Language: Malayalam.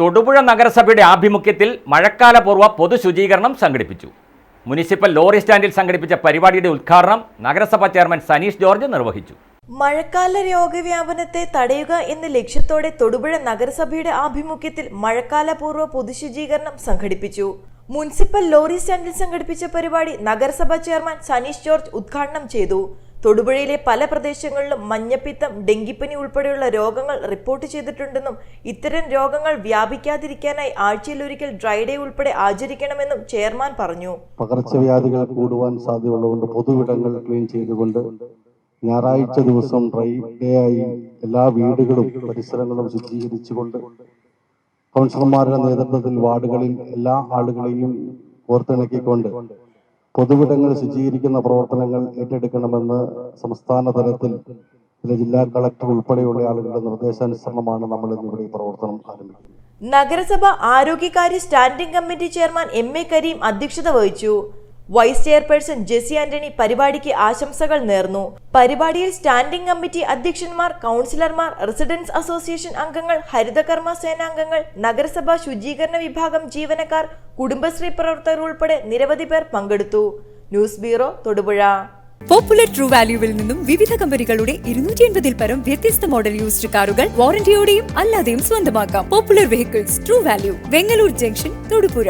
തൊടുപുഴ നഗരസഭയുടെ ആഭിമുഖ്യത്തിൽ മഴക്കാലപൂർവ പൊതുശുചീകരണം സംഘടിപ്പിച്ചു. മുനിസിപ്പൽ ലോറി സ്റ്റാൻഡിൽ സംഘടിപ്പിച്ച പരിപാടിയുടെ ഉദ്ഘാടനം നഗരസഭാ ചെയർമാൻ സനീഷ് ജോർജ് നിർവഹിച്ചു. മഴക്കാല രോഗവ്യാപനത്തെ തടയുക എന്ന ലക്ഷ്യത്തോടെ തൊടുപുഴ നഗരസഭയുടെ ആഭിമുഖ്യത്തിൽ മഴക്കാലപൂർവ പൊതുശുചീകരണം സംഘടിപ്പിച്ചു. മുനിസിപ്പൽ ലോറി സ്റ്റാൻഡിൽ സംഘടിപ്പിച്ച പരിപാടി നഗരസഭാ ചെയർമാൻ സനീഷ് ജോർജ് ഉദ്ഘാടനം ചെയ്തു. തൊടുപുഴയിലെ പല പ്രദേശങ്ങളിലും മഞ്ഞപ്പിത്തം ഡെങ്കിപ്പനി ഉൾപ്പെടെയുള്ള രോഗങ്ങൾ റിപ്പോർട്ട് ചെയ്തിട്ടുണ്ടെന്നും ഇത്തരം രോഗങ്ങൾ വ്യാപിക്കാതിരിക്കാനായി ആഴ്ചയിലൊരിക്കൽ ഡ്രൈ ഡേ ഉൾപ്പെടെ ആചരിക്കണമെന്നും ചെയർമാൻ പറഞ്ഞു. പകർച്ചവ്യാധികൾ കൂടുവാൻ സാധ്യതയുള്ളതുകൊണ്ട് പൊതുവിടങ്ങൾ ക്ലീൻ ചെയ്തുകൊണ്ട് ഞായറാഴ്ച ദിവസം ഡ്രൈ ഡേ ആയി എല്ലാ വീടുകളും പരിസരങ്ങളും ശുചീകരിച്ചുകൊണ്ട് കൗൺസിലർമാരുടെ നേതൃത്വത്തിൽ വാർഡുകളിൽ എല്ലാ ആളുകളെയും ഓർത്തിണക്കിക്കൊണ്ട് പൊതുവിടങ്ങൾ ശുചീകരിക്കുന്ന പ്രവർത്തനങ്ങൾ ഏറ്റെടുക്കണമെന്ന് സംസ്ഥാന തലത്തിൽ ജില്ലാ കളക്ടർ ഉൾപ്പെടെയുള്ള ആളുകളുടെ നിർദ്ദേശാനുസരണമാണ് നമ്മൾ ഇന്നിവിടെ ഈ പ്രവർത്തനം ആരംഭിക്കുന്നത്. നഗരസഭ ആരോഗ്യകാര്യ standing committee chairman M A Kareem അധ്യക്ഷത വഹിച്ചു. വൈസ് ചെയർപേഴ്സൺ ജെസി ആന്റണി പരിപാടിക്ക് ആശംസകൾ നേർന്നു. പരിപാടിയിൽ സ്റ്റാൻഡിംഗ് കമ്മിറ്റി അധ്യക്ഷന്മാർ കൗൺസിലർമാർ റെസിഡൻസ് അസോസിയേഷൻ അംഗങ്ങൾ ഹരിതകർമ്മ സേനാംഗങ്ങൾ നഗരസഭാ ശുചീകരണ വിഭാഗം ജീവനക്കാർ കുടുംബശ്രീ പ്രവർത്തകർ ഉൾപ്പെടെ നിരവധി പേർ പങ്കെടുത്തു. News bureau Thodupuzha. Popular true വാല്യൂവിൽ നിന്നും വിവിധ കമ്പനികളുടെ ഇരുന്നൂറ്റി എൺപതിൽ പരം വ്യത്യസ്ത മോഡൽ യൂസ്ഡ് കാറുകൾ വാറന്റിയോടെയും അല്ലാതെയും സ്വന്തമാക്കാം. Popular vehicles true value Vengalloor junction Thodupuzha